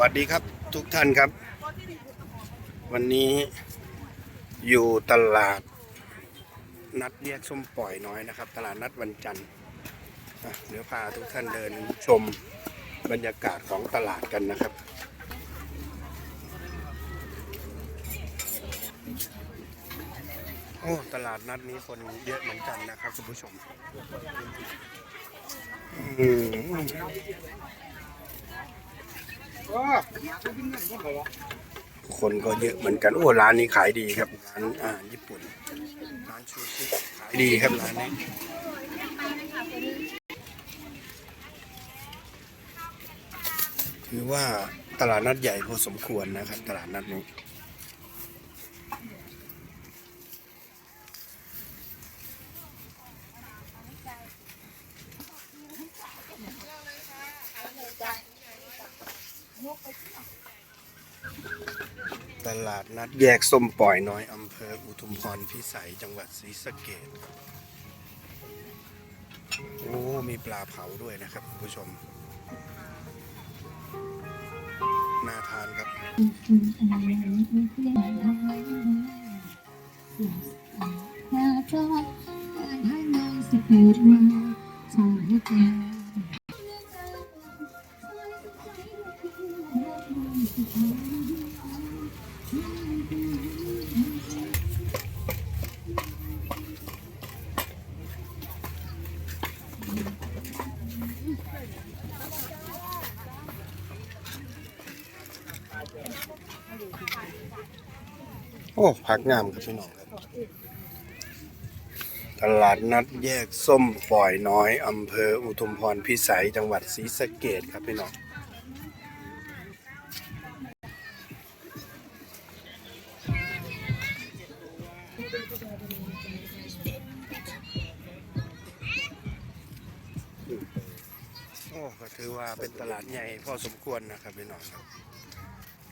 วัสดีครับทุกท่านครับ วันนี้อยู่ตลาด นัดแยกส้มปล่อยน้อยนะครับ ตลาดนัดวันจันทร์เดี๋ยวพาทุกท่านเดินชมบรรยากาศของตลาดกันนะครับ โอ้ตลาดนัดนี้คนเยอะเหมือนกันนะครับคุณผู้ชมอืม คนก็เยอะเหมือนกัน โอ้ ร้านนี้ขายดีครับ ร้านอาหารญี่ปุ่น ร้านชูชิขายดีครับร้านนี้ถือว่าตลาดนัดใหญ่พอสมควรนะครับ ตลาดนัดนี้ ตลาดนัดแยกส้มปล่อยน้อยอำเภออุทุมพรพิสัยจังหวัดศรีสะเกษโอ้มีปลาเผาด้วยนะครับคุณผู้ชม น่าทานครับ โอ้ผักงามครับพี่น้องครับ ตลาดนัดแยกส้มปล่อยน้อยอำเภออุทุมพรพิสัยจังหวัดศรีสะเกษครับพี่น้อง โอ้ก็ถือว่าเป็นตลาดใหญ่พอสมควรนะครับพี่น้องครับ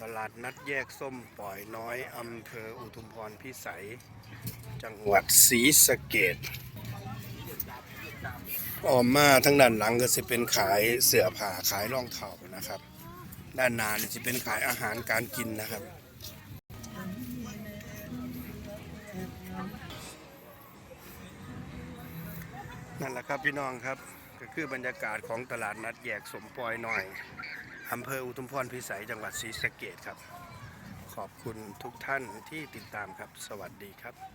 ตลาดนัดแยกส้มปล่อยน้อยอำเภออุทุมพรพิสัย จังหวัดศรีสะเกดออมมาทั้งด้านหลังก็จะเป็นขายเสื้อผ้าขายรองเท้านะครับ ด้านหน้านี่จะเป็นขายอาหารการกินนะครับ นั่นแหละครับพี่น้องครับก็คือบรรยากาศของตลาดนัดแยกสมปอยหน่อยอำเภออุทุมพรพิสัยจังหวัดศรีสะเกดครับ ขอบคุณทุกท่านที่ติดตามครับ สวัสดีครับ